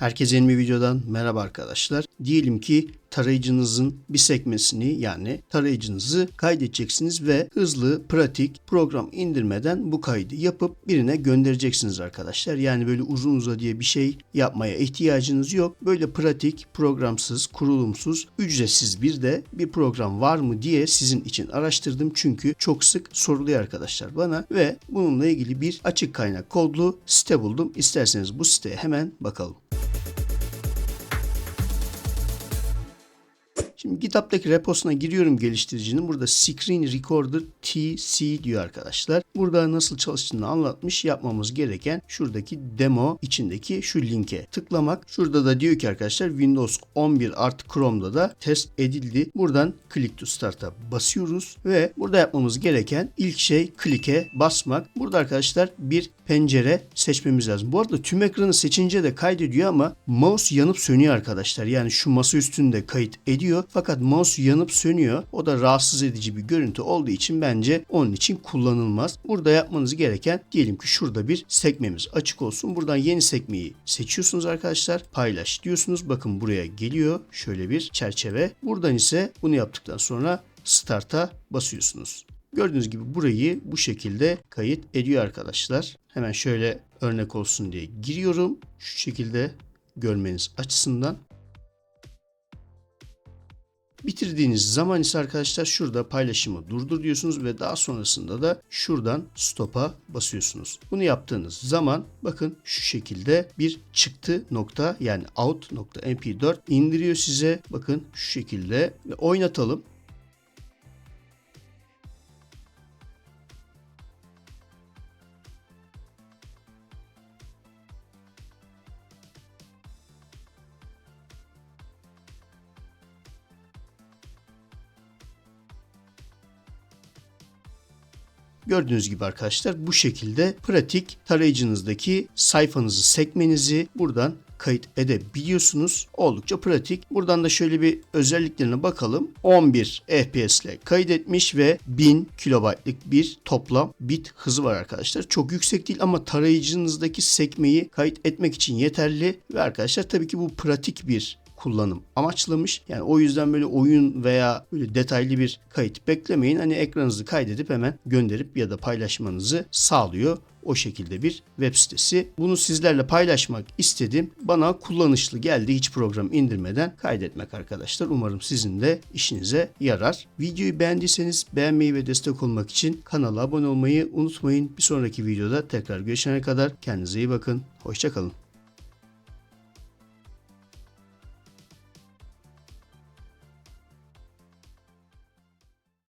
Herkese yeni bir videodan merhaba arkadaşlar. Diyelim ki tarayıcınızın bir sekmesini yani tarayıcınızı kaydedeceksiniz ve hızlı, pratik program indirmeden bu kaydı yapıp birine göndereceksiniz arkadaşlar. Yani böyle uzun uza diye bir şey yapmaya ihtiyacınız yok. Böyle pratik, programsız, kurulumsuz, ücretsiz bir de bir program var mı diye sizin için araştırdım. Çünkü çok sık soruluyor arkadaşlar bana ve bununla ilgili bir açık kaynak kodlu site buldum. İsterseniz bu siteye hemen bakalım. Şimdi GitHub'daki reposuna giriyorum geliştiricinin. Burada Screen Recorder TC diyor arkadaşlar. Burada nasıl çalıştığını anlatmış. Yapmamız gereken şuradaki demo içindeki şu linke tıklamak. Şurada da diyor ki arkadaşlar Windows 11 artı Chrome'da da test edildi. Buradan Click to Start'a basıyoruz ve burada yapmamız gereken ilk şey click'e basmak. Burada arkadaşlar bir pencere seçmemiz lazım. Bu arada tüm ekranı seçince de kaydediyor ama mouse yanıp sönüyor arkadaşlar. Yani şu masa üstünde kayıt ediyor. Fakat mouse yanıp sönüyor. O da rahatsız edici bir görüntü olduğu için bence onun için kullanılmaz. Burada yapmanız gereken diyelim ki şurada bir sekmemiz açık olsun. Buradan yeni sekmeyi seçiyorsunuz arkadaşlar. Paylaş diyorsunuz. Bakın buraya geliyor. Şöyle bir çerçeve. Buradan ise bunu yaptıktan sonra Start'a basıyorsunuz. Gördüğünüz gibi burayı bu şekilde kayıt ediyor arkadaşlar. Hemen şöyle örnek olsun diye giriyorum. Şu şekilde görmeniz açısından. Bitirdiğiniz zaman ise arkadaşlar şurada paylaşımı durdur diyorsunuz ve daha sonrasında da şuradan stop'a basıyorsunuz. Bunu yaptığınız zaman bakın şu şekilde bir çıktı nokta yani out.mp4 indiriyor size. Bakın şu şekilde ve oynatalım. Gördüğünüz gibi arkadaşlar bu şekilde pratik tarayıcınızdaki sayfanızı, sekmenizi buradan kayıt edebiliyorsunuz. Oldukça pratik. Buradan da şöyle bir özelliklerine bakalım. 11 FPS ile kaydetmiş ve 1000 kilobaytlık bir toplam bit hızı var arkadaşlar. Çok yüksek değil ama tarayıcınızdaki sekmeyi kayıt etmek için yeterli ve arkadaşlar tabii ki bu pratik bir kullanım amaçlamış. Yani o yüzden böyle oyun veya böyle detaylı bir kayıt beklemeyin. Hani ekranınızı kaydedip hemen gönderip ya da paylaşmanızı sağlıyor. O şekilde bir web sitesi. Bunu sizlerle paylaşmak istedim. Bana kullanışlı geldi hiç program indirmeden kaydetmek arkadaşlar. Umarım sizin de işinize yarar. Videoyu beğendiyseniz beğenmeyi ve destek olmak için kanala abone olmayı unutmayın. Bir sonraki videoda tekrar görüşene kadar kendinize iyi bakın. Hoşçakalın.